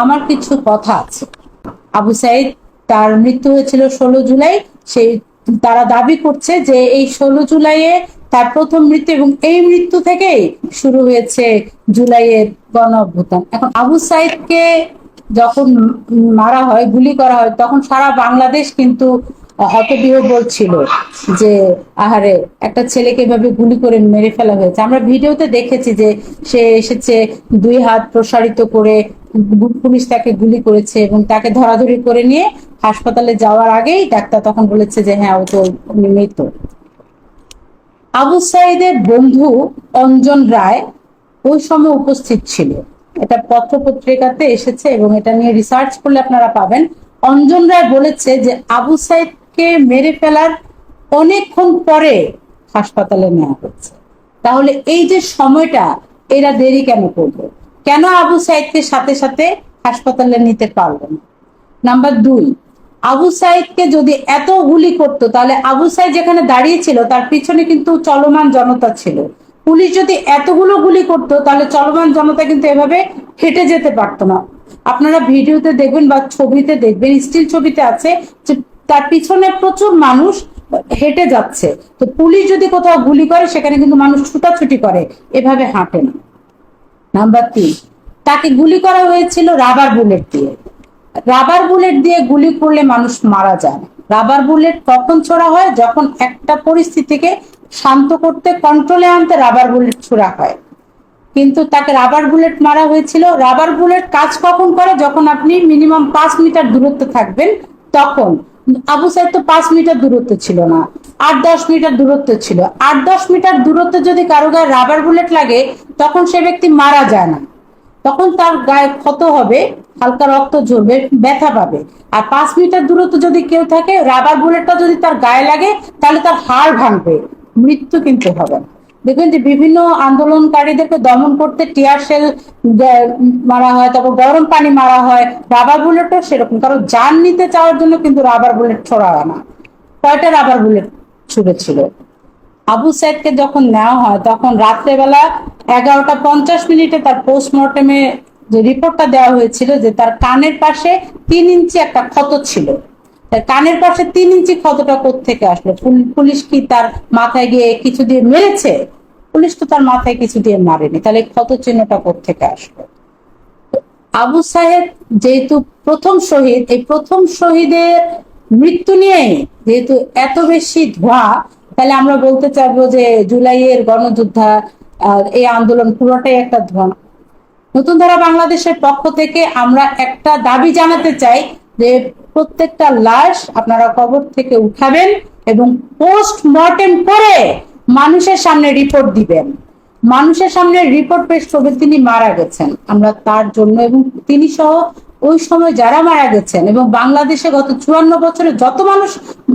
আমার কিছু কথা আছে। আবু সাইদ, তার মৃত্যু হয়েছিল ষোলো জুলাই। সেই, তারা দাবি করছে যে এই ষোলো জুলাইয়ে তার প্রথম মৃত্যু এবং এই মৃত্যু থেকেই শুরু হয়েছে জুলাইয়ের গণ অভ্যুত্থান। এখন আবু সাইদকে যখন মারা হয়, গুলি করা হয়, তখন সারা বাংলাদেশ কিন্তু হতবিহ্বল ছিল যে, আহারে, একটা ছেলেকে এভাবে গুলি করে মেরে ফেলা হয়েছে। আমরা ভিডিওতে দেখেছি যে সে এসেছে দুই হাত প্রসারিত করে পুলিশ তাকে গুলি করেছে এবং তাকে ধরাধরি করে নিয়ে হাসপাতালে যাওয়ার আগেই ডাক্তার তখন বলেছে যে হ্যাঁ ও তো মৃত। আবু সাইদের বন্ধু অঞ্জন রায় ওই সময় উপস্থিত ছিল। এটা পত্র পত্রিকাতে এসেছে এবং এটা নিয়ে রিসার্চ করলে আপনারা পাবেন। অঞ্জন রায় বলেছে যে, আবু সাইদকে মেরে ফেলার অনেকক্ষণ পরে হাসপাতালে নেওয়া হচ্ছে তাহলে এই যে সময়টা, এরা দেরি কেন করল কেন আবু সাইদকে সাথে সাথে হাসপাতালে নিতে পারল না? নাম্বার দুই, আবু সাইদকে যদি এত গুলি করতো, তাহলে আবু সাইদ যেখানে দাঁড়িয়ে ছিল, তার পিছনে কিন্তু চলমান জনতা ছিল। পুলিশ যদি এতগুলো গুলি করতো, তাহলে চলমান জনতা কিন্তু এভাবে হেঁটে যেতে পারতো না। আপনারা ভিডিওতে দেখবেন বা ছবিতে দেখবেন স্টিল ছবিতে আছে, যে তার পিছনে প্রচুর মানুষ হেঁটে যাচ্ছে। তো পুলিশ যদি কোথাও গুলি করে, সেখানে কিন্তু মানুষ ছুটাছুটি করে। এভাবে হাঁটে না। নাম্বার তিন তাকে গুলি করা হয়েছিল রাবার বুলেট দিয়ে। রাবার বুলেট দিয়ে গুলি করলে মানুষ মারা যায়। রাবার বুলেট কখন ছোড়া হয়? যখন একটা পরিস্থিতিকে শান্ত করতে কন্ট্রোলে আনতে রাবার বুলেট ছোড়া হয়। কিন্তু তাকে রাবার বুলেট মারা হয়েছিল। রাবার বুলেট কাজ কখন করে? যখন আপনি মিনিমাম পাঁচ মিটার দূরত্বে থাকবেন, তখন। আবু সাহেব তো পাঁচ মিটার দূরত্ব ছিল না, আট দশ মিটার দূরত্ব ছিল। আট দশ মিটার দূরত্বে যদি কারও গায়ে রাবার বুলেট লাগে তখন সে ব্যক্তি মারা যায় না। তখন তার গায়ে ক্ষত হবে, হালকা রক্ত ঝরবে, ব্যথা পাবে। আর পাঁচ মিটার দূরত্ব যদি কেউ থাকে রাবার বুলেটটা যদি তার গায়ে লাগে, তাহলে তার হাড় ভাঙবে, মৃত্যু কিন্তু হবে দেখবেন যে বিভিন্ন আন্দোলনকারীদেরকে দমন করতে টিয়ার সেল মারা হয়, তারপর গরম পানি মারা হয় রাবার বুলেটও সেরকম। কারণ যান নিতে চাওয়ার জন্য কিন্তু রাবার বুলেট ছোড়া না। কয়টা রাবার বুলেট ছুড়েছিল? আবু সাইদকে যখন নেওয়া হয়, তখন রাত্রেবেলা এগারোটা পঞ্চাশ মিনিটে তার পোস্টমর্টমে যে রিপোর্টটা দেওয়া হয়েছিল যে তার কানের পাশে তিন ইঞ্চি একটা ক্ষত ছিল। কানের পাশে তিন ইঞ্চি ক্ষতটা থেকে আসলো? পুল- পুলিশ কি তার মাথায় গিয়ে কিছু দিয়ে মেরেছে? পুলিশ তো তার মাথায় কিছু দিয়ে মারেনি। তাহলে ক্ষত চিহ্নটা থেকে আসলো? আবু সাহেব যেহেতু প্রথম শহীদ, এই প্রথম শহীদের মৃত্যু নিয়ে যেহেতু এত বেশি ধোঁয়া তাহলে আমরা বলতে চাইব যে জুলাইয়ের গণযোদ্ধা এই আন্দোলন পুরোটাই একটা ধোঁয়া নতুন ধারা বাংলাদেশের পক্ষ থেকে আমরা একটা দাবি জানাতে চাই যে প্রত্যেকটা লাশ আপনারা কবর থেকে উঠাবেন এবং পোস্ট মর্টেম করে মানুষের সামনে রিপোর্ট দিবেন। মানুষের সামনে রিপোর্ট পেশ করবে তিনি মারা গেছেন। আমরা তার জন্য এবং তিনি সহ ওই সময় যারা মারা গেছেন এবং বাংলাদেশে গত চুয়ান্ন বছরে যত মানুষ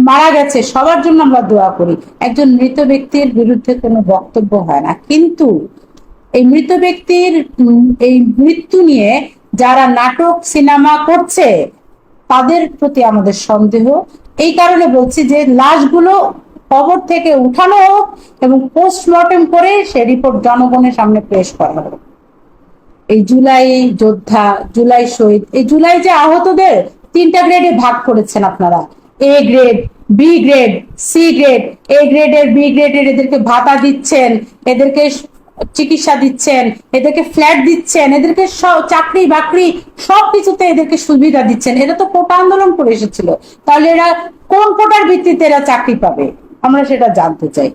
মারা গেছে, সবার জন্য আমরা দোয়া করি। একজন মৃত ব্যক্তির বিরুদ্ধে কোনো বক্তব্য হয় না। কিন্তু এই মৃত ব্যক্তির এই মৃত্যু নিয়ে যারা নাটক, সিনেমা করছে, তাদের প্রতি আমাদের সন্দেহ। এই কারণে বলছি যে লাশগুলো কবর থেকে উঠানো হোক এবং পোস্টমর্টেম করে সে রিপোর্ট জনগণের সামনে পেশ করা হোক। এই জুলাই যোদ্ধা, জুলাই শহীদ, এই জুলাই যে আহতদের তিনটা গ্রেডে ভাগ করেছেন আপনারা। A grade B grade C grade A গ্রেডের বি গ্রেডের এদেরকে ভাতা দিচ্ছেন, এদেরকে চিকিৎসা দিচ্ছেন, এদেরকে ফ্ল্যাট দিচ্ছেন, এদেরকে চাকরি বাকরি সব কিছুতে এদেরকে সুবিধা দিচ্ছেন। এরা তো কোটা আন্দোলন করে এসেছিল। তাহলে এরা কোন কোটার ভিত্তিতে এরা চাকরি পাবে? আমরা সেটা জানতে চাই।